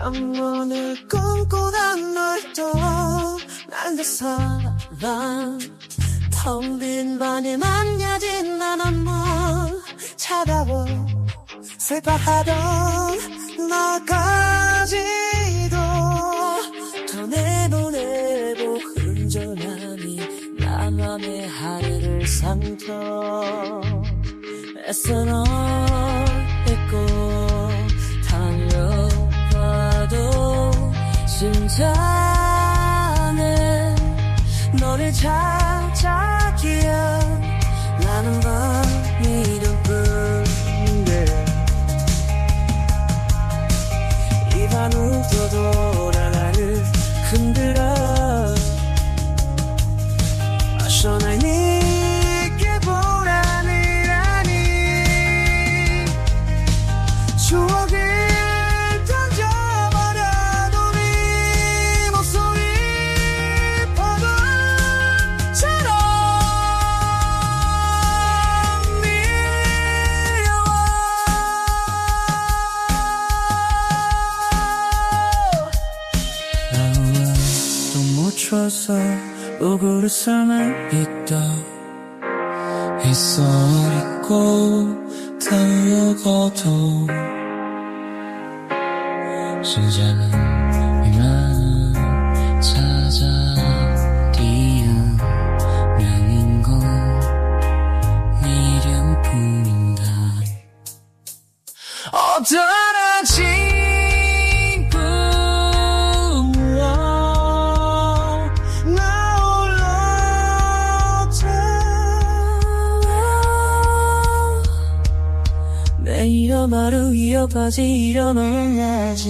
영원을 꿈꾸던 널또 난내 사랑 텅빈 방에 만녀진 나는 뭐 차가워 슬퍼하던 너까지도 더 내보내고 흔전하니 나만의 하늘을 상터 애써 널 너를 춰서 우그릇을 있다. 있어 잊고 달려가도 진짜는 이만 찾아 뛰어명인 건 미련뿐인가 어쩌나 친 하루 이어까지 일어나야지